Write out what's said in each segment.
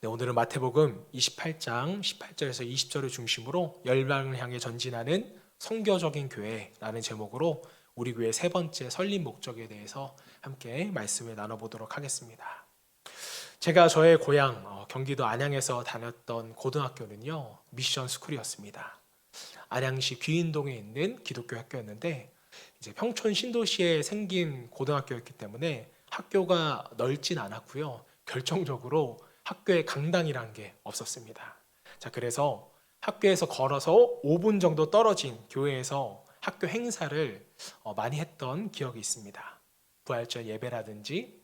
네, 오늘은 마태복음 28장 18절에서 20절을 중심으로 열방을 향해 전진하는 성교적인 교회라는 제목으로 우리 교회 세 번째 설립 목적에 대해서 함께 말씀을 나눠보도록 하겠습니다. 제가 저의 고향 어, 경기도 안양에서 다녔던 고등학교는요 미션 스쿨이었습니다. 안양시 귀인동에 있는 기독교 학교였는데 이제 평촌 신도시에 생긴 고등학교였기 때문에 학교가 넓진 않았고요. 결정적으로 학교에 강당이라는 게 없었습니다. 자, 그래서 학교에서 걸어서 5분 정도 떨어진 교회에서 학교 행사를 어, 많이 했던 기억이 있습니다. 부활절 예배라든지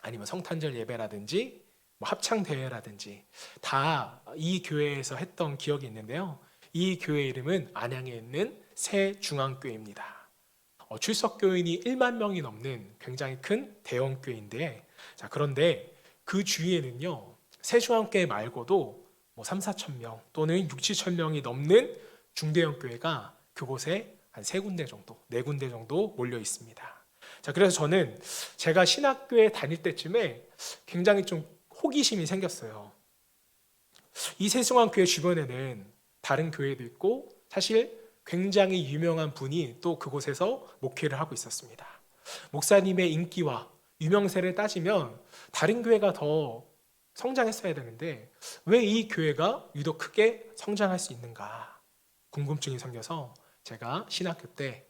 아니면 성탄절 예배라든지 뭐 합창 대회라든지 다 이 교회에서 했던 기억이 있는데요. 이 교회 이름은 안양에 있는 새 중앙교회입니다. 어, 출석 교인이 1만 명이 넘는 굉장히 큰 대형 교회인데 자 그런데 그 주위에는요 세중앙교회 말고도 뭐 3, 4천 명 또는 6, 7천 명이 넘는 중대형 교회가 그곳에 한 세 군데 정도, 네 군데 정도 몰려 있습니다. 자 그래서 저는 제가 신학교에 다닐 때쯤에 굉장히 좀 호기심이 생겼어요. 이 세중앙교회 주변에는 다른 교회도 있고 사실 굉장히 유명한 분이 또 그곳에서 목회를 하고 있었습니다. 목사님의 인기와 유명세를 따지면 다른 교회가 더 성장했어야 되는데 왜 이 교회가 유독 크게 성장할 수 있는가 궁금증이 생겨서 제가 신학교 때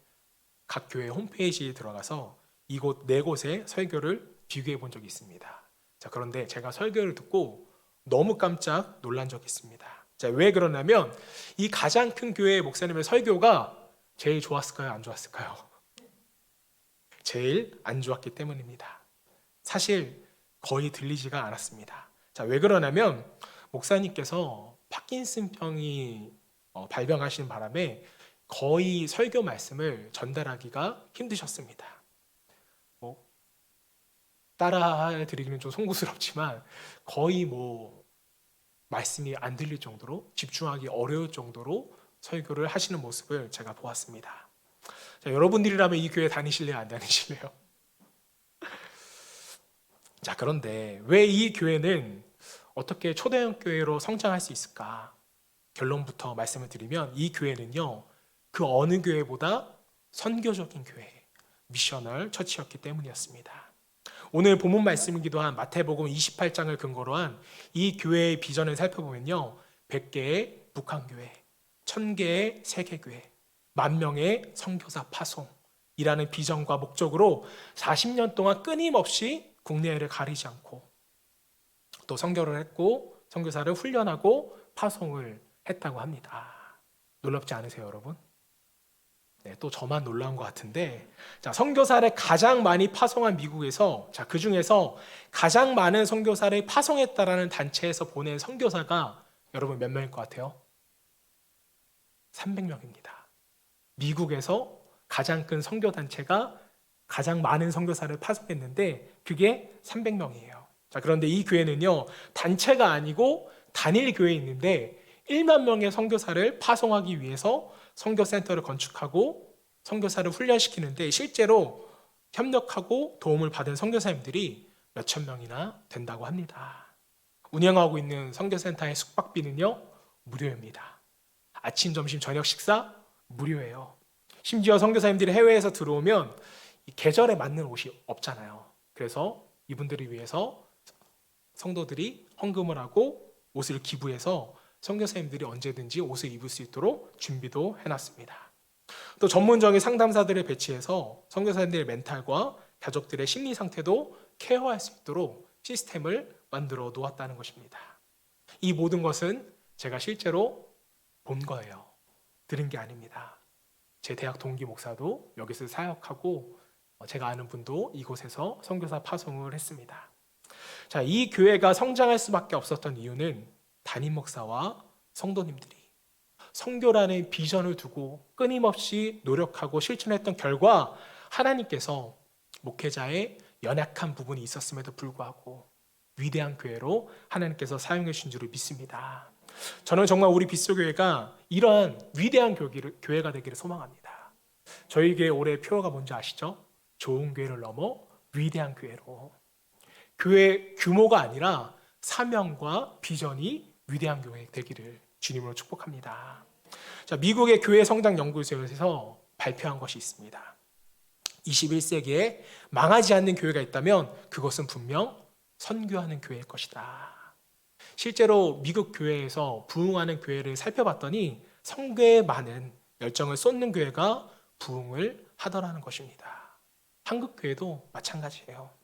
각 교회 홈페이지에 들어가서 이곳 네 곳의 설교를 비교해 본 적이 있습니다. 자, 그런데 제가 설교를 듣고 너무 깜짝 놀란 적이 있습니다. 자, 왜 그러냐면 이 가장 큰 교회의 목사님의 설교가 제일 좋았을까요? 안 좋았을까요? 제일 안 좋았기 때문입니다. 사실 거의 들리지가 않았습니다. 자, 왜 그러냐면 목사님께서 파킨슨병이 어, 발병하시는 바람에 거의 설교 말씀을 전달하기가 힘드셨습니다. 뭐 따라 드리기는 좀 송구스럽지만 거의 뭐 말씀이 안 들릴 정도로 집중하기 어려울 정도로 설교를 하시는 모습을 제가 보았습니다. 자, 여러분들이라면 이 교회 다니실래요? 안 다니실래요? 자, 그런데 왜 이 교회는 어떻게 초대형 교회로 성장할 수 있을까? 결론부터 말씀을 드리면 이 교회는요, 그 어느 교회보다 선교적인 교회, 미셔널 처치였기 때문이었습니다. 오늘 본문 말씀이기도 한 마태복음 28장을 근거로 한 이 교회의 비전을 살펴보면요. 100개의 북한 교회, 1000개의 세계 교회, 만 명의 선교사 파송이라는 비전과 목적으로 40년 동안 끊임없이 국내외를 가리지 않고 또 선교를 했고 선교사를 훈련하고 파송을 했다고 합니다. 놀랍지 않으세요, 여러분? 네, 또 저만 놀라운 것 같은데, 자 선교사를 가장 많이 파송한 미국에서 자그 중에서 가장 많은 선교사를 파송했다라는 단체에서 보낸 선교사가 여러분 몇 명일 것 같아요? 300명입니다. 미국에서 가장 큰 선교 단체가 가장 많은 선교사를 파송했는데 그게 300명이에요. 자 그런데 이 교회는요 단체가 아니고 단일 교회에 있는데 1만 명의 선교사를 파송하기 위해서 선교센터를 건축하고 선교사를 훈련시키는데 실제로 협력하고 도움을 받은 선교사님들이 몇천 명이나 된다고 합니다. 운영하고 있는 선교센터의 숙박비는요 무료입니다. 아침, 점심, 저녁 식사 무료예요. 심지어 선교사님들이 해외에서 들어오면 이 계절에 맞는 옷이 없잖아요. 그래서 이분들을 위해서 성도들이 헌금을 하고 옷을 기부해서 선교사님들이 언제든지 옷을 입을 수 있도록 준비도 해놨습니다. 또 전문적인 상담사들을 배치해서 선교사님들의 멘탈과 가족들의 심리 상태도 케어할 수 있도록 시스템을 만들어 놓았다는 것입니다. 이 모든 것은 제가 실제로 본 거예요. 들은 게 아닙니다. 제 대학 동기 목사도 여기서 사역하고 어, 제가 아는 분도 이곳에서 선교사 파송을 했습니다. 자, 이 교회가 성장할 수밖에 없었던 이유는 담임 목사와 성도님들이 성교라는 비전을 두고 끊임없이 노력하고 실천했던 결과 하나님께서 목회자의 연약한 부분이 있었음에도 불구하고 위대한 교회로 하나님께서 사용해 주신 줄을 믿습니다. 저는 정말 우리 빗소교회가 이러한 위대한 교회가 되기를 소망합니다. 저희 교회 올해 표어가 뭔지 아시죠? 좋은 교회를 넘어 위대한 교회로. 교회 규모가 아니라 사명과 비전이 위대한 교회 되기를 주님으로 축복합니다. 자, 미국의 교회 성장 연구소에서 발표한 것이 있습니다. 21세기에 망하지 않는 교회가 있다면 그것은 분명 선교하는 교회일 것이다. 실제로 미국 교회에서 부흥하는 교회를 살펴봤더니 성교에 많은 열정을 쏟는 교회가 부흥을 하더라는 것입니다. 한국 교회도 마찬가지예요.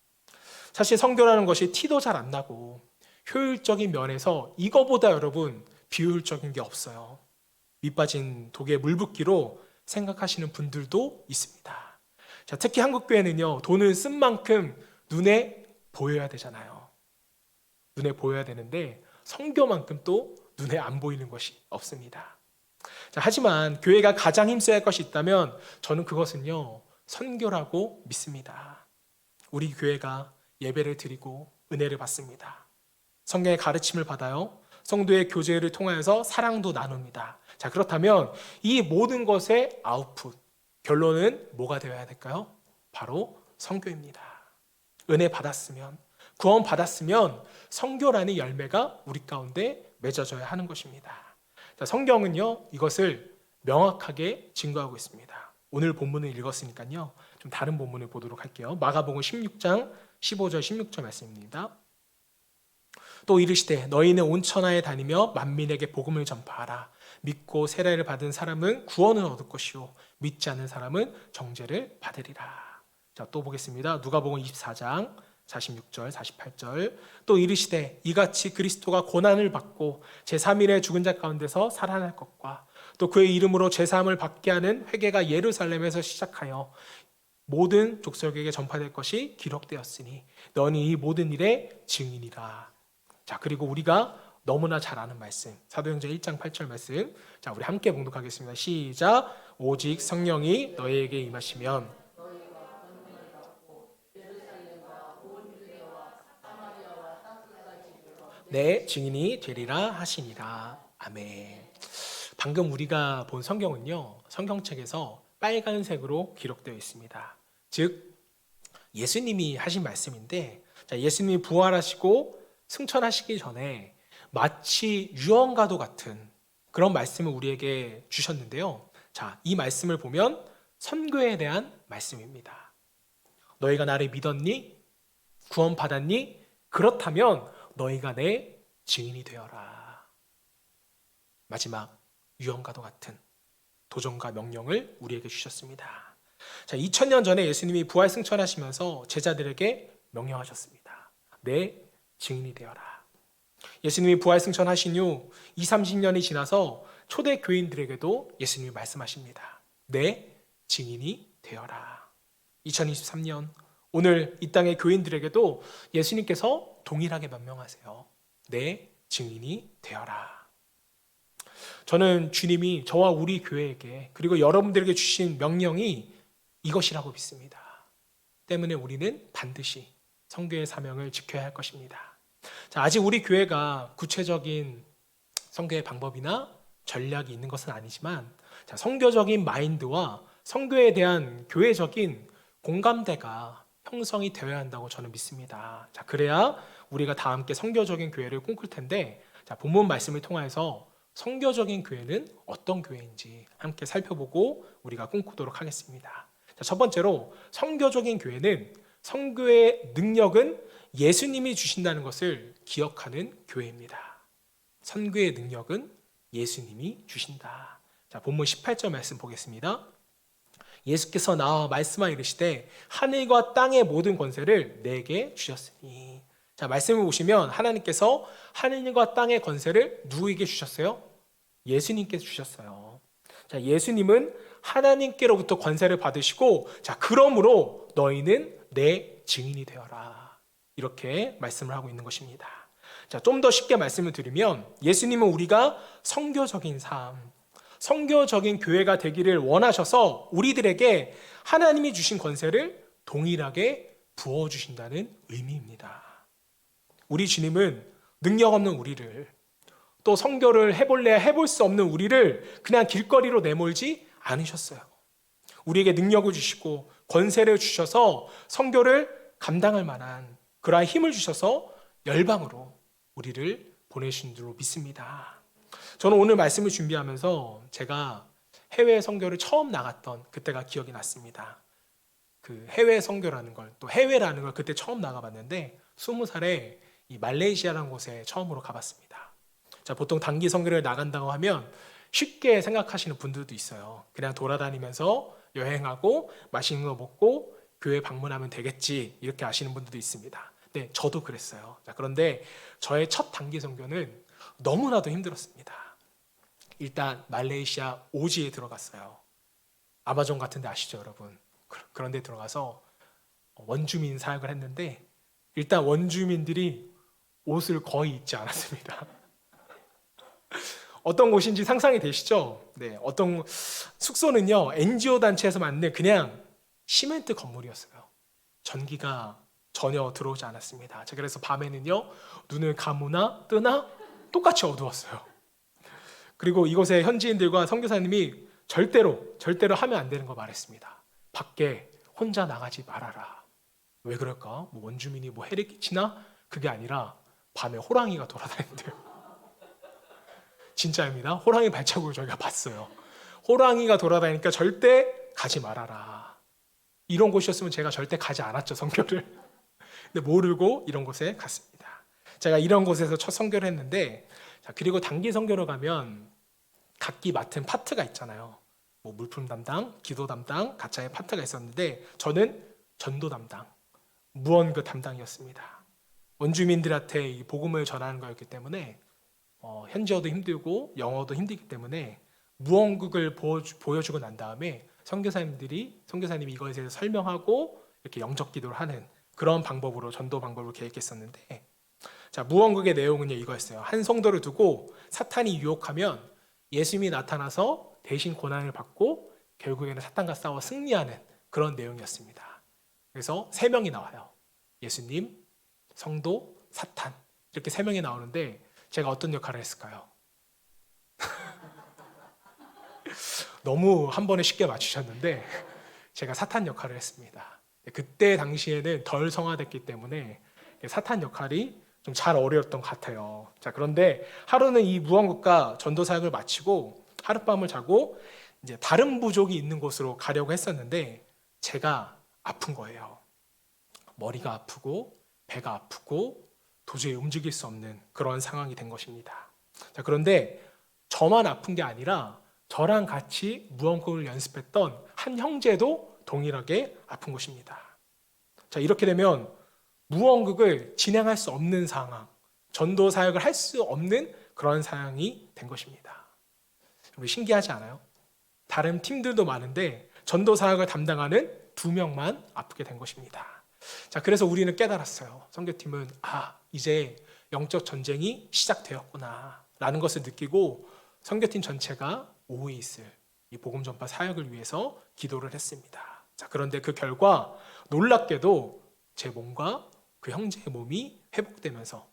사실 성교라는 것이 티도 잘 안 나고 효율적인 면에서 이거보다 여러분 비효율적인 게 없어요. 밑빠진 독에 물 붓기로 생각하시는 분들도 있습니다. 자, 특히 한국 교회는요, 돈을 쓴 만큼 눈에 보여야 되잖아요. 눈에 보여야 되는데 성교만큼 또 눈에 안 보이는 것이 없습니다. 자, 하지만 교회가 가장 힘써야 할 것이 있다면 저는 그것은요, 선교라고 믿습니다. 우리 교회가 예배를 드리고 은혜를 받습니다. 성경의 가르침을 받아요. 성도의 교제를 통하여서 사랑도 나눕니다. 자, 그렇다면 이 모든 것의 아웃풋, 결론은 뭐가 되어야 될까요? 바로 성교입니다. 은혜 받았으면, 구원 받았으면 성교라는 열매가 우리 가운데 맺어져야 하는 것입니다. 자, 성경은요, 이것을 명확하게 증거하고 있습니다. 오늘 본문을 읽었으니까요, 좀 다른 본문을 보도록 할게요. 마가복음 16장 15절 16절 말씀입니다. 또 이르시되 너희는 온 천하에 다니며 만민에게 복음을 전파하라. 믿고 세례를 받은 사람은 구원을 얻을 것이요 믿지 않는 사람은 정죄를 받으리라. 자, 또 보겠습니다. 누가복음 24장 46절 48절 또 이르시되 이같이 그리스도가 고난을 받고 제3일에 죽은 자 가운데서 살아날 것과 또 그의 이름으로 제3을 받게 하는 회개가 예루살렘에서 시작하여 모든 족속에게 전파될 것이 기록되었으니 너는 이 모든 일의 증인이라. 자, 그리고 우리가 너무나 잘 아는 말씀. 사도행전 1장 8절 말씀. 자, 우리 함께 봉독하겠습니다. 시작. 오직 성령이 너희에게 임하시면 내 증인이 되리라 하시니라. 아멘. 방금 우리가 본 성경은요. 성경책에서 빨간색으로 기록되어 있습니다. 즉 예수님이 하신 말씀인데 자, 예수님이 부활하시고 승천하시기 전에 마치 유언과도 같은 그런 말씀을 우리에게 주셨는데요. 자, 이 말씀을 보면 선교에 대한 말씀입니다. 너희가 나를 믿었니? 구원 받았니? 그렇다면 너희가 내 증인이 되어라. 마지막 유언과도 같은 도전과 명령을 우리에게 주셨습니다. 자, 2000년 전에 예수님이 부활 승천하시면서 제자들에게 명령하셨습니다. 내 증인이 되어라. 예수님이 부활 승천하신 후 2, 30년이 지나서 초대 교인들에게도 예수님이 말씀하십니다. 내 증인이 되어라. 2023년 오늘 이 땅의 교인들에게도 예수님께서 동일하게 명령하세요. 내 증인이 되어라. 저는 주님이 저와 우리 교회에게 그리고 여러분들에게 주신 명령이 이것이라고 믿습니다. 때문에 우리는 반드시 성교의 사명을 지켜야 할 것입니다. 자, 아직 우리 교회가 구체적인 성교의 방법이나 전략이 있는 것은 아니지만 자, 성교적인 마인드와 성교에 대한 교회적인 공감대가 형성이 되어야 한다고 저는 믿습니다. 자, 그래야 우리가 다 함께 성교적인 교회를 꿈꿀 텐데 자, 본문 말씀을 통해서 성교적인 교회는 어떤 교회인지 함께 살펴보고 우리가 꿈꾸도록 하겠습니다. 자, 첫 번째로 성교적인 교회는 성교의 능력은 예수님이 주신다는 것을 기억하는 교회입니다. 선교의 능력은 예수님이 주신다. 자, 본문 18절 말씀 보겠습니다. 예수께서 나와 말씀하 이르시되 하늘과 땅의 모든 권세를 내게 주셨으니. 자, 말씀을 보시면 하나님께서 하늘과 땅의 권세를 누구에게 주셨어요? 예수님께서 주셨어요. 자, 예수님은 하나님께로부터 권세를 받으시고 자, 그러므로 너희는 내 증인이 되어라. 이렇게 말씀을 하고 있는 것입니다. 자, 좀 더 쉽게 말씀을 드리면 예수님은 우리가 성교적인 삶, 성교적인 교회가 되기를 원하셔서 우리들에게 하나님이 주신 권세를 동일하게 부어 주신다는 의미입니다. 우리 주님은 능력 없는 우리를 또 성교를 해볼래 해볼 수 없는 우리를 그냥 길거리로 내몰지 않으셨어요. 우리에게 능력을 주시고 권세를 주셔서 성교를 감당할 만한 그러한 힘을 주셔서 열방으로 우리를 보내신 줄로 믿습니다. 저는 오늘 말씀을 준비하면서 제가 해외 선교를 처음 나갔던 그때가 기억이 났습니다. 그 해외 선교라는 걸 또 해외라는 걸 그때 처음 나가봤는데 스무 살에 이 말레이시아라는 곳에 처음으로 가봤습니다. 자 보통 단기 선교를 나간다고 하면 쉽게 생각하시는 분들도 있어요. 그냥 돌아다니면서 여행하고 맛있는 거 먹고 교회 방문하면 되겠지 이렇게 아시는 분들도 있습니다. 네, 저도 그랬어요. 자, 그런데 저의 첫 단기 선교는 너무나도 힘들었습니다. 일단 말레이시아 오지에 들어갔어요. 아마존 같은 데 아시죠, 여러분? 그- 그런 데 들어가서 원주민 사역을 했는데 일단 원주민들이 옷을 거의 입지 않았습니다. 어떤 곳인지 상상이 되시죠? 네, 어떤 숙소는요 NGO 단체에서 만든 그냥 시멘트 건물이었어요. 전기가 전혀 들어오지 않았습니다. 자, 그래서 밤에는요 눈을 감으나 뜨나 똑같이 어두웠어요. 그리고 이곳에 현지인들과 선교사님이 절대로 절대로 하면 안 되는 거 말했습니다. 밖에 혼자 나가지 말아라. 왜 그럴까? 뭐 원주민이 뭐 해를 끼치나? 그게 아니라 밤에 호랑이가 돌아다닌대요. 진짜입니다. 호랑이 발자국을 저희가 봤어요. 호랑이가 돌아다니니까 절대 가지 말아라. 이런 곳이었으면 제가 절대 가지 않았죠, 성교를. 근데 모르고 이런 곳에 갔습니다. 제가 이런 곳에서 첫 성교를 했는데, 자, 그리고 단기 성교로 가면 각기 맡은 파트가 있잖아요. 뭐 물품 담당, 기도 담당, 각자의 파트가 있었는데, 저는 전도 담당, 무언그 담당이었습니다. 원주민들한테 이 복음을 전하는 거였기 때문에 어, 현지어도 힘들고 영어도 힘들기 때문에 무언극을 보여주, 보여주고 난 다음에 선교사님들이 선교사님이 이거에 대해서 설명하고 이렇게 영적 기도를 하는 그런 방법으로 전도 방법을 계획했었는데 자 무언극의 내용은요 이거였어요. 한 성도를 두고 사탄이 유혹하면 예수님이 나타나서 대신 고난을 받고 결국에는 사탄과 싸워 승리하는 그런 내용이었습니다. 그래서 세 명이 나와요. 예수님 성도 사탄 이렇게 세 명이 나오는데 제가 어떤 역할을 했을까요? 너무 한 번에 쉽게 맞추셨는데 제가 사탄 역할을 했습니다. 그때 당시에는 덜 성화됐기 때문에 사탄 역할이 좀 잘 어려웠던 것 같아요. 자 그런데 하루는 이 무언국가 전도 사역을 마치고 하룻밤을 자고 이제 다른 부족이 있는 곳으로 가려고 했었는데 제가 아픈 거예요. 머리가 아프고 배가 아프고 도저히 움직일 수 없는 그런 상황이 된 것입니다. 자, 그런데 저만 아픈 게 아니라 저랑 같이 무언극을 연습했던 한 형제도 동일하게 아픈 것입니다. 자, 이렇게 되면 무언극을 진행할 수 없는 상황, 전도 사역을 할 수 없는 그런 상황이 된 것입니다. 우리 신기하지 않아요? 다른 팀들도 많은데 전도 사역을 담당하는 두 명만 아프게 된 것입니다. 자, 그래서 우리는 깨달았어요. 선교팀은 아, 이제 영적 전쟁이 시작되었구나. 라는 것을 느끼고 선교팀 전체가 오후 있을 이 복음 전파 사역을 위해서 기도를 했습니다. 자, 그런데 그 결과 놀랍게도 제 몸과 그 형제의 몸이 회복되면서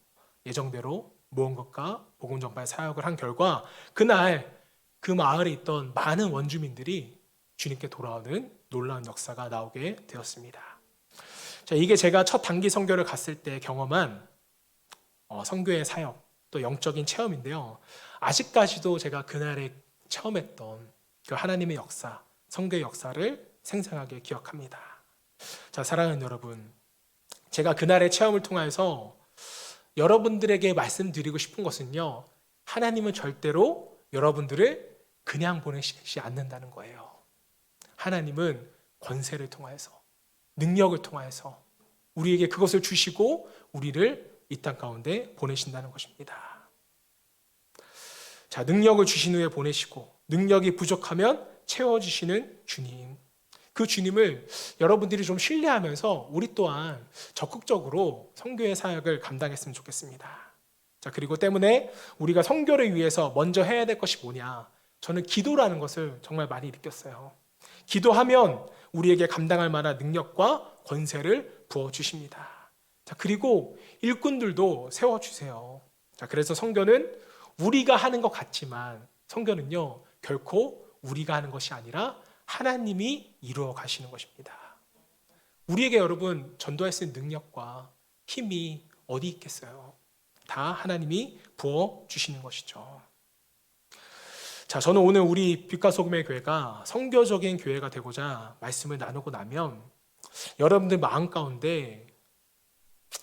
예정대로 무언것과 복음 전파의 사역을 한 결과 그날 그 마을에 있던 많은 원주민들이 주님께 돌아오는 놀라운 역사가 나오게 되었습니다. 자, 이게 제가 첫 단기 선교를 갔을 때 경험한 어, 선교의 사역 또 영적인 체험인데요. 아직까지도 제가 그날에 체험했던 그 하나님의 역사, 선교의 역사를 생생하게 기억합니다. 자, 사랑하는 여러분, 제가 그날의 체험을 통해서 여러분들에게 말씀드리고 싶은 것은요. 하나님은 절대로 여러분들을 그냥 보내시지 않는다는 거예요. 하나님은 권세를 통하여서 능력을 통하여서 우리에게 그것을 주시고 우리를 이 땅 가운데 보내신다는 것입니다. 자, 능력을 주신 후에 보내시고 능력이 부족하면 채워 주시는 주님. 그 주님을 여러분들이 좀 신뢰하면서 우리 또한 적극적으로 성교의 사역을 감당했으면 좋겠습니다. 자, 그리고 때문에 우리가 성교를 위해서 먼저 해야 될 것이 뭐냐? 저는 기도라는 것을 정말 많이 느꼈어요. 기도하면 우리에게 감당할 만한 능력과 권세를 부어 주십니다. 자, 그리고 일꾼들도 세워 주세요. 자, 그래서 성교는 우리가 하는 것 같지만 성교는요, 결코 우리가 하는 것이 아니라 하나님이 이루어 가시는 것입니다. 우리에게 여러분 전도할 수 있는 능력과 힘이 어디 있겠어요? 다 하나님이 부어 주시는 것이죠. 자, 저는 오늘 우리 빛과 소금의 교회가 성교적인 교회가 되고자 말씀을 나누고 나면 여러분들 마음 가운데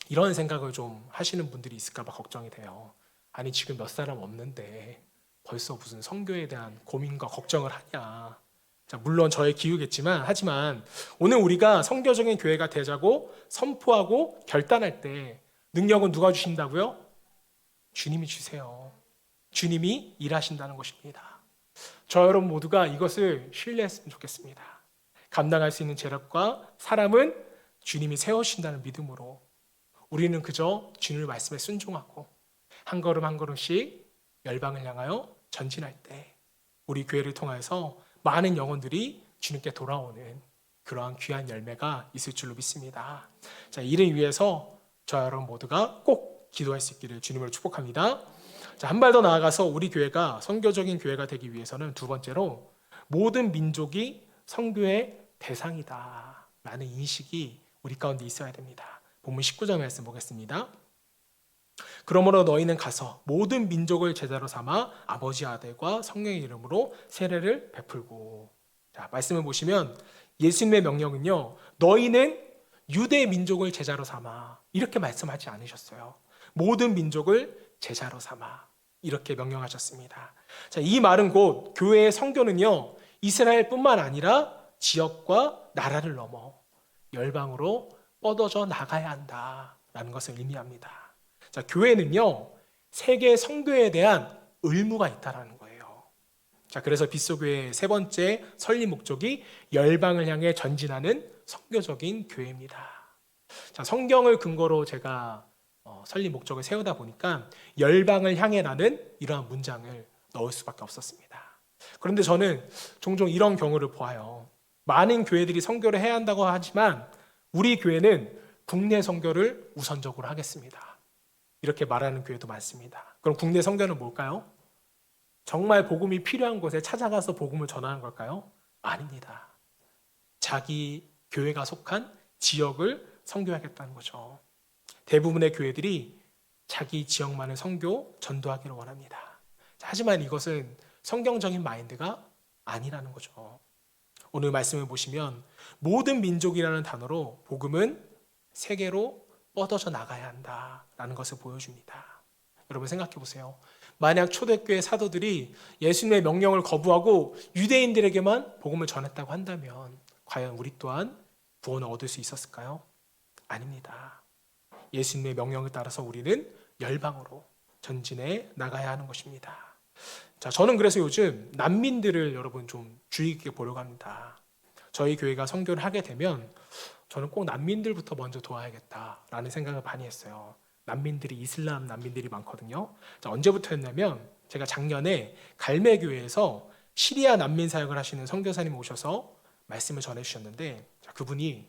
이런 생각을 좀 하시는 분들이 있을까봐 걱정이 돼요. 아니, 지금 몇 사람 없는데 벌써 무슨 성교에 대한 고민과 걱정을 하냐. 자, 물론 저의 기우겠지만, 하지만 오늘 우리가 성교적인 교회가 되자고 선포하고 결단할 때 능력은 누가 주신다고요? 주님이 주세요. 주님이 일하신다는 것입니다. 저 여러분 모두가 이것을 신뢰했으면 좋겠습니다. 감당할 수 있는 재력과 사람은 주님이 세우신다는 믿음으로 우리는 그저 주님의 말씀에 순종하고 한 걸음 한 걸음씩 열방을 향하여 전진할 때 우리 교회를 통해서 많은 영혼들이 주님께 돌아오는 그러한 귀한 열매가 있을 줄로 믿습니다. 자, 이를 위해서 저 여러분 모두가 꼭 기도할 수 있기를 주님을 축복합니다. 자, 한발 더 나아가서 우리 교회가 선교적인 교회가 되기 위해서는 두 번째로 모든 민족이 선교의 대상이다 라는 인식이 우리 가운데 있어야 됩니다. 본문 19절 말씀 보겠습니다. 그러므로 너희는 가서 모든 민족을 제자로 삼아 아버지 아들과 성령의 이름으로 세례를 베풀고 자, 말씀을 보시면 예수님의 명령은요. 너희는 유대 민족을 제자로 삼아 이렇게 말씀하지 않으셨어요. 모든 민족을 제자로 삼아 이렇게 명령하셨습니다. 자, 이 말은 곧 교회의 성교는요. 이스라엘뿐만 아니라 지역과 나라를 넘어 열방으로 뻗어져 나가야 한다라는 것을 의미합니다. 자, 교회는요, 세계 성교에 대한 의무가 있다라는 거예요. 자, 그래서 빗소교회의 세 번째 설립 목적이 열방을 향해 전진하는 성교적인 교회입니다. 자, 성경을 근거로 제가 어, 설립 목적을 세우다 보니까 열방을 향해라는 이러한 문장을 넣을 수밖에 없었습니다. 그런데 저는 종종 이런 경우를 보아요. 많은 교회들이 성교를 해야 한다고 하지만 우리 교회는 국내 선교를 우선적으로 하겠습니다. 이렇게 말하는 교회도 많습니다. 그럼 국내 선교는 뭘까요? 정말 복음이 필요한 곳에 찾아가서 복음을 전하는 걸까요? 아닙니다. 자기 교회가 속한 지역을 선교하겠다는 거죠. 대부분의 교회들이 자기 지역만을 선교 전도하기를 원합니다. 하지만 이것은 성경적인 마인드가 아니라는 거죠. 오늘 말씀을 보시면 모든 민족이라는 단어로 복음은 세계로 뻗어져 나가야 한다라는 것을 보여줍니다. 여러분 생각해 보세요. 만약 초대교회 사도들이 예수님의 명령을 거부하고 유대인들에게만 복음을 전했다고 한다면 과연 우리 또한 구원을 얻을 수 있었을까요? 아닙니다. 예수님의 명령을 따라서 우리는 열방으로 전진해 나가야 하는 것입니다. 자, 저는 그래서 요즘 난민들을 여러분 좀 주의 깊게 보려고 합니다. 저희 교회가 선교를 하게 되면 저는 꼭 난민들부터 먼저 도와야겠다라는 생각을 많이 했어요. 난민들이 이슬람 난민들이 많거든요. 자, 언제부터였냐면 제가 작년에 갈매교회에서 시리아 난민 사역을 하시는 선교사님 오셔서 말씀을 전해 주셨는데 자, 그분이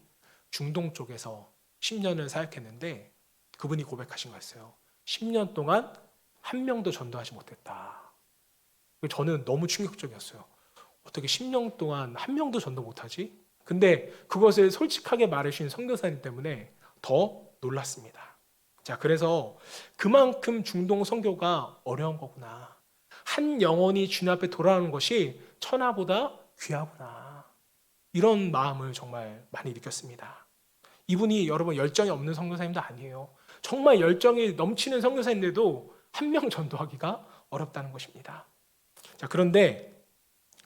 중동 쪽에서 10년을 사역했는데 그분이 고백하신 거였어요. 10년 동안 한 명도 전도하지 못했다. 저는 너무 충격적이었어요. 어떻게 10년 동안 한 명도 전도 못하지? 근데 그것을 솔직하게 말해주신 선교사님 때문에 더 놀랐습니다. 자, 그래서 그만큼 중동 선교가 어려운 거구나. 한 영혼이 주님 앞에 돌아오는 것이 천하보다 귀하구나. 이런 마음을 정말 많이 느꼈습니다. 이분이 여러분 열정이 없는 선교사님도 아니에요. 정말 열정이 넘치는 선교사인데도 한 명 전도하기가 어렵다는 것입니다. 자, 그런데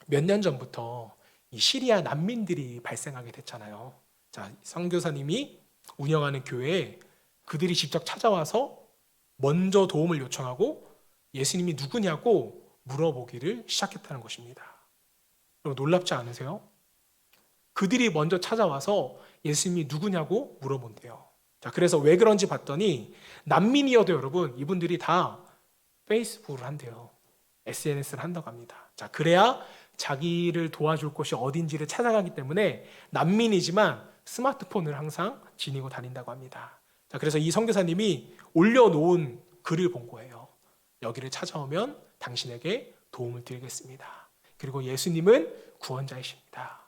몇 년 전부터 이 시리아 난민들이 발생하게 됐잖아요. 자, 선교사님이 운영하는 교회에 그들이 직접 찾아와서 먼저 도움을 요청하고 예수님이 누구냐고 물어보기를 시작했다는 것입니다. 놀랍지 않으세요? 그들이 먼저 찾아와서 예수님이 누구냐고 물어본대요. 자, 그래서 왜 그런지 봤더니 난민이어도 여러분 이분들이 다 페이스북을 한대요. SNS를 한다고 합니다. 자, 그래야 자기를 도와줄 곳이 어딘지를 찾아가기 때문에 난민이지만 스마트폰을 항상 지니고 다닌다고 합니다. 자, 그래서 이 선교사님이 올려놓은 글을 본 거예요. 여기를 찾아오면 당신에게 도움을 드리겠습니다. 그리고 예수님은 구원자이십니다.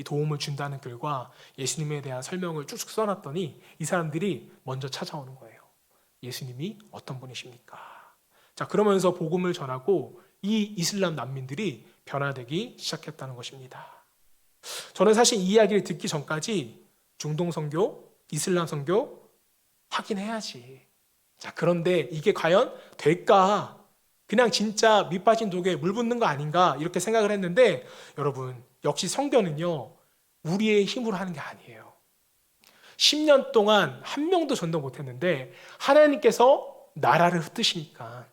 이 도움을 준다는 글과 예수님에 대한 설명을 쭉쭉 써놨더니 이 사람들이 먼저 찾아오는 거예요. 예수님이 어떤 분이십니까? 자, 그러면서 복음을 전하고 이 이슬람 난민들이 변화되기 시작했다는 것입니다. 저는 사실 이 이야기를 듣기 전까지 중동 선교, 이슬람 선교 하긴 해야지. 자, 그런데 이게 과연 될까? 그냥 진짜 밑빠진 독에 물 붓는 거 아닌가? 이렇게 생각을 했는데 여러분, 역시 성교는요, 우리의 힘으로 하는 게 아니에요. 10년 동안 한 명도 전도 못 했는데 하나님께서 나라를 흩으시니까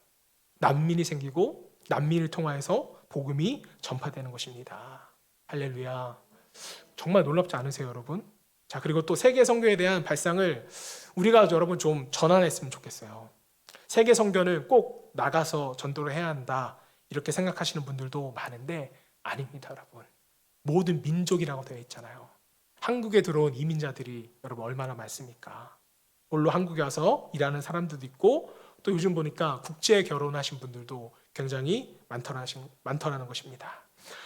난민이 생기고 난민을 통하여서 복음이 전파되는 것입니다. 할렐루야. 정말 놀랍지 않으세요, 여러분? 자, 그리고 또 세계 선교에 대한 발상을 우리가 여러분 좀 전환했으면 좋겠어요. 세계 선교는 꼭 나가서 전도를 해야 한다. 이렇게 생각하시는 분들도 많은데 아닙니다, 여러분. 모든 민족이라고 되어 있잖아요. 한국에 들어온 이민자들이 여러분 얼마나 많습니까? 물론 한국에 와서 일하는 사람들도 있고 또 요즘 보니까 국제 결혼하신 분들도 굉장히 많더라는 것입니다.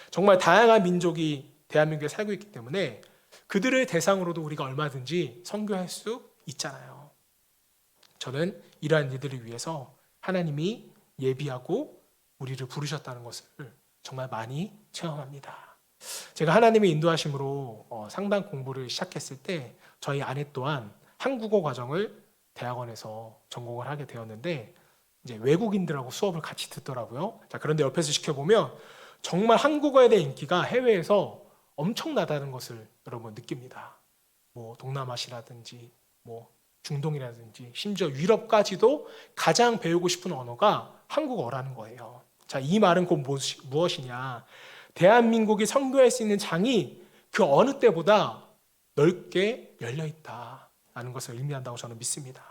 정말 다양한 민족이 대한민국에 살고 있기 때문에 그들을 대상으로도 우리가 얼마든지 선교할 수 있잖아요. 저는 이러한 이들을 위해서 하나님이 예비하고 우리를 부르셨다는 것을 정말 많이 체험합니다. 제가 하나님의 인도하심으로 어, 상당 공부를 시작했을 때 저희 아내 또한 한국어 과정을 대학원에서 전공을 하게 되었는데 이제 외국인들하고 수업을 같이 듣더라고요. 자, 그런데 옆에서 지켜보면 정말 한국어에 대한 인기가 해외에서 엄청나다는 것을 여러분 느낍니다. 뭐 동남아시라든지 뭐 중동이라든지 심지어 유럽까지도 가장 배우고 싶은 언어가 한국어라는 거예요. 자, 이 말은 곧 무엇이- 무엇이냐? 대한민국이 선교할 수 있는 장이 그 어느 때보다 넓게 열려 있다라는 것을 의미한다고 저는 믿습니다.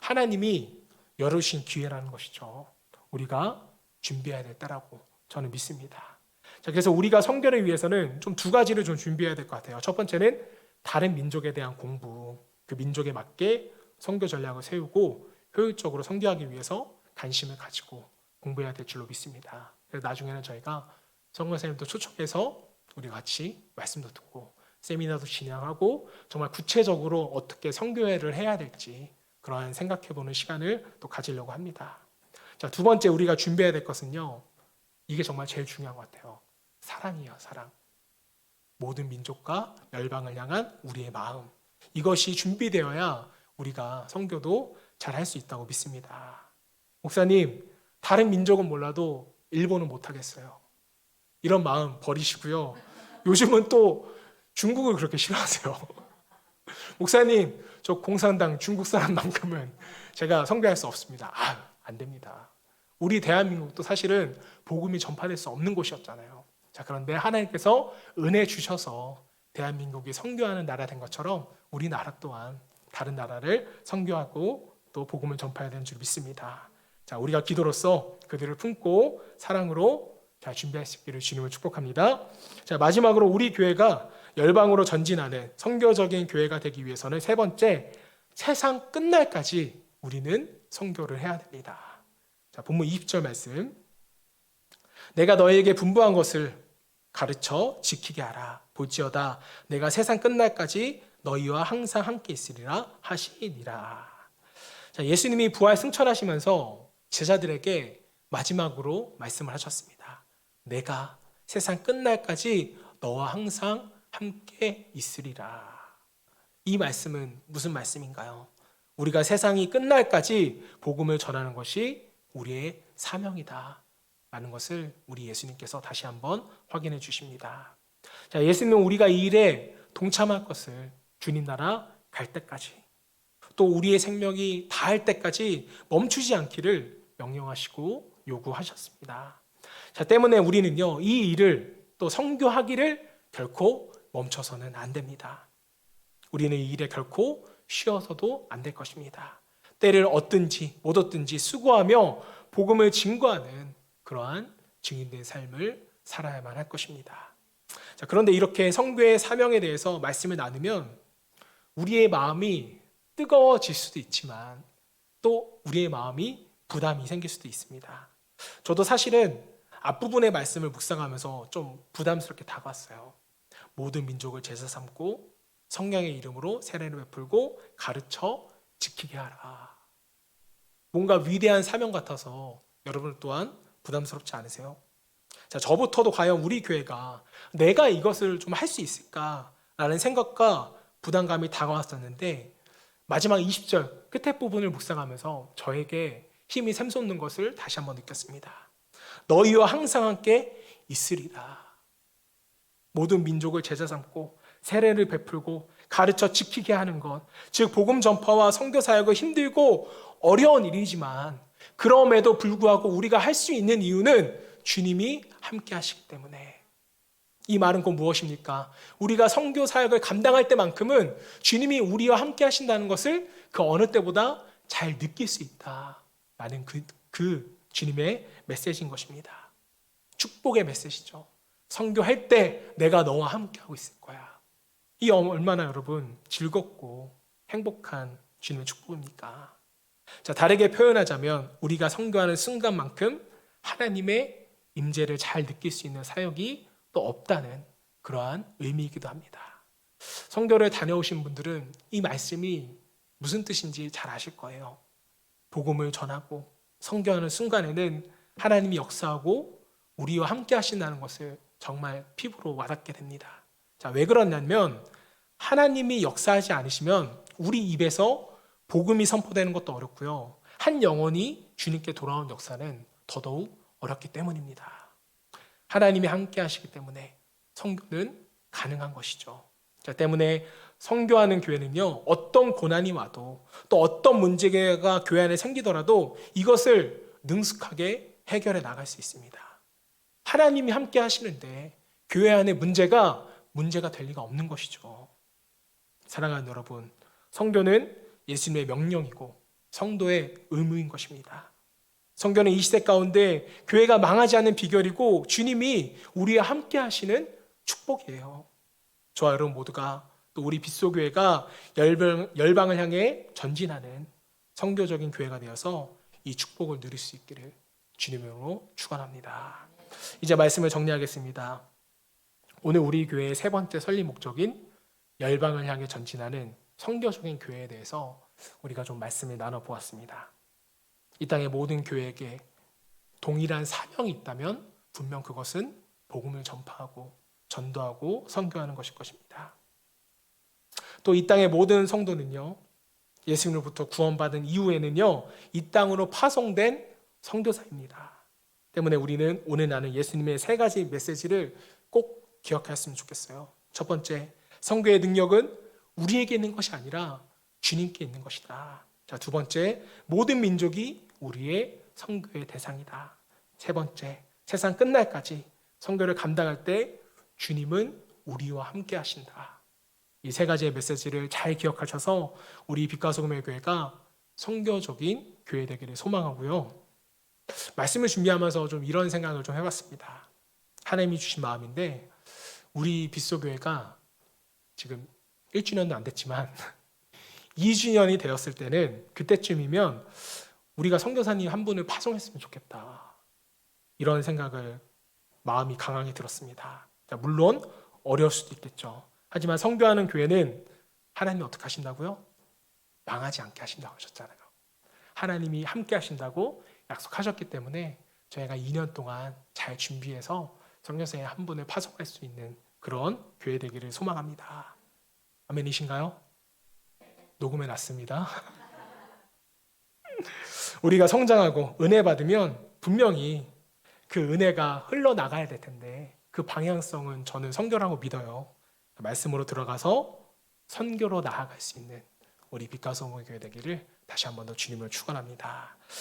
하나님이 열으신 기회라는 것이죠. 우리가 준비해야 될 때라고 저는 믿습니다. 자, 그래서 우리가 선교를 위해서는 좀 두 가지를 좀 준비해야 될 것 같아요. 첫 번째는 다른 민족에 대한 공부, 그 민족에 맞게 선교 전략을 세우고 효율적으로 선교하기 위해서 관심을 가지고 공부해야 될 줄로 믿습니다. 그래서 나중에는 저희가 성경 선생님도 초청해서 우리 같이 말씀도 듣고 세미나도 진행하고 정말 구체적으로 어떻게 선교회를 해야 될지 그러한 생각해보는 시간을 또 가지려고 합니다. 자, 두 번째 우리가 준비해야 될 것은요. 이게 정말 제일 중요한 것 같아요. 사랑이에요, 사랑. 모든 민족과 열방을 향한 우리의 마음. 이것이 준비되어야 우리가 선교도 잘 할 수 있다고 믿습니다. 목사님, 다른 민족은 몰라도 일본은 못 하겠어요. 이런 마음 버리시고요. 요즘은 또 중국을 그렇게 싫어하세요. 목사님, 저 공산당 중국 사람만큼은 제가 선교할 수 없습니다. 아, 안 됩니다. 우리 대한민국도 사실은 복음이 전파될 수 없는 곳이었잖아요. 자, 그런데 하나님께서 은혜 주셔서 대한민국이 선교하는 나라 된 것처럼 우리나라 또한 다른 나라를 선교하고 또 복음을 전파해야 되는 줄 믿습니다. 자, 우리가 기도로서 그들을 품고 사랑으로 수 있기를 주님을 축복합니다. 자, 마지막으로 우리 교회가 열방으로 전진하는 선교적인 교회가 되기 위해서는 세 번째 세상 끝날까지 우리는 선교를 해야 됩니다. 자, 본문 20절 말씀. 내가 너에게 분부한 것을 가르쳐 지키게 하라. 볼지어다 내가 세상 끝날까지 너희와 항상 함께 있으리라 하시니라. 자, 예수님이 부활 승천하시면서 제자들에게 마지막으로 말씀을 하셨습니다. 내가 세상 끝날까지 너와 항상 함께 있으리라. 이 말씀은 무슨 말씀인가요? 우리가 세상이 끝날까지 복음을 전하는 것이 우리의 사명이다. 라는 것을 우리 예수님께서 다시 한번 확인해 주십니다. 자, 예수님은 우리가 이 일에 동참할 것을 주님 나라 갈 때까지 또 우리의 생명이 다할 때까지 멈추지 않기를 명령하시고 요구하셨습니다. 자, 때문에 우리는요, 이 일을 또 성교하기를 결코 멈춰서는 안 됩니다. 우리는 이 일에 결코 쉬어서도 안 될 것입니다. 때를 얻든지 못 얻든지 수고하며 복음을 증거하는 그러한 증인된 삶을 살아야만 할 것입니다. 자, 그런데 이렇게 성교의 사명에 대해서 말씀을 나누면 우리의 마음이 뜨거워질 수도 있지만 또 우리의 마음이 부담이 생길 수도 있습니다. 저도 사실은 앞부분의 말씀을 묵상하면서 좀 부담스럽게 다가왔어요. 모든 민족을 제사 삼고 성령의 이름으로 세례를 베풀고 가르쳐 지키게 하라. 뭔가 위대한 사명 같아서 여러분 또한 부담스럽지 않으세요? 자, 저부터도 과연 우리 교회가 내가 이것을 좀 할 수 있을까라는 생각과 부담감이 다가왔었는데 마지막 20절 끝에 부분을 묵상하면서 저에게 힘이 샘솟는 것을 다시 한번 느꼈습니다. 너희와 항상 함께 있으리라. 모든 민족을 제자 삼고 세례를 베풀고 가르쳐 지키게 하는 것, 즉 복음 전파와 선교 사역은 힘들고 어려운 일이지만 그럼에도 불구하고 우리가 할 수 있는 이유는 주님이 함께 하시기 때문에 이 말은 곧 무엇입니까? 우리가 선교 사역을 감당할 때만큼은 주님이 우리와 함께 하신다는 것을 그 어느 때보다 잘 느낄 수 있다라는 그, 그 주님의 메시지인 것입니다. 축복의 메시지죠. 선교할 때 내가 너와 함께 하고 있을 거야. 이 얼마나 여러분 즐겁고 행복한 주님의 축복입니까? 자, 다르게 표현하자면 우리가 선교하는 순간만큼 하나님의 임재를 잘 느낄 수 있는 사역이 또 없다는 그러한 의미이기도 합니다. 선교를 다녀오신 분들은 이 말씀이 무슨 뜻인지 잘 아실 거예요. 복음을 전하고 선교하는 순간에는 하나님이 역사하고 우리와 함께 하신다는 것을 정말 피부로 와닿게 됩니다. 자, 왜 그러냐면 하나님이 역사하지 않으시면 우리 입에서 복음이 선포되는 것도 어렵고요. 한 영혼이 주님께 돌아온 역사는 더더욱 어렵기 때문입니다. 하나님이 함께 하시기 때문에 성교는 가능한 것이죠. 자, 때문에 성교하는 교회는요, 어떤 고난이 와도 또 어떤 문제가 교회 안에 생기더라도 이것을 능숙하게 해결해 나갈 수 있습니다. 하나님이 함께 하시는데 교회 안에 문제가 문제가 될 리가 없는 것이죠. 사랑하는 여러분, 성교는 예수님의 명령이고 성도의 의무인 것입니다. 성교는 이 시대 가운데 교회가 망하지 않는 비결이고 주님이 우리와 함께 하시는 축복이에요. 저와 여러분 모두가 또 우리 빗소교회가 열방, 열방을 향해 전진하는 성교적인 교회가 되어서 이 축복을 누릴 수 있기를 주님으로 축원합니다. 이제 말씀을 정리하겠습니다. 오늘 우리 교회의 세 번째 설립 목적인 열방을 향해 전진하는 성교적인 교회에 대해서 우리가 좀 말씀을 나눠 보았습니다. 이 땅의 모든 교회에게 동일한 사명이 있다면 분명 그것은 복음을 전파하고 전도하고 선교하는 것일 것입니다. 또 이 땅의 모든 성도는요. 예수님으로부터 구원받은 이후에는요. 이 땅으로 파송된 성교사입니다. 때문에 우리는 오늘 나는 예수님의 세 가지 메시지를 꼭 기억했으면 좋겠어요. 첫 번째, 성교의 능력은 우리에게 있는 것이 아니라 주님께 있는 것이다. 자, 두 번째, 모든 민족이 우리의 성교의 대상이다. 세 번째, 세상 끝날까지 성교를 감당할 때 주님은 우리와 함께 하신다. 이 세 가지의 메시지를 잘 기억하셔서 우리 빛과 소금의 교회가 성교적인 교회 되기를 소망하고요. 말씀을 준비하면서 좀 이런 생각을 좀 해봤습니다. 하나님이 주신 마음인데 우리 빛소교회가 지금 1주년도 안 됐지만 2주년이 되었을 때는 그때쯤이면 우리가 선교사님 한 분을 파송했으면 좋겠다. 이런 생각을 마음이 강하게 들었습니다. 물론 어려울 수도 있겠죠. 하지만 성교하는 교회는 하나님이 어떻게 하신다고요? 망하지 않게 하신다고 하셨잖아요. 하나님이 함께 하신다고 약속하셨기 때문에 저희가 2년 동안 잘 준비해서 성교사의 한 분을 파송할 수 있는 그런 교회 되기를 소망합니다. 아멘이신가요? 녹음해 놨습니다. 우리가 성장하고 은혜 받으면 분명히 그 은혜가 흘러나가야 될 텐데 그 방향성은 저는 성교라고 믿어요. 말씀으로 들어가서 선교로 나아갈 수 있는 우리 빛과 소금의 교회 되기를 다시 한 번 더 주님을 축원합니다.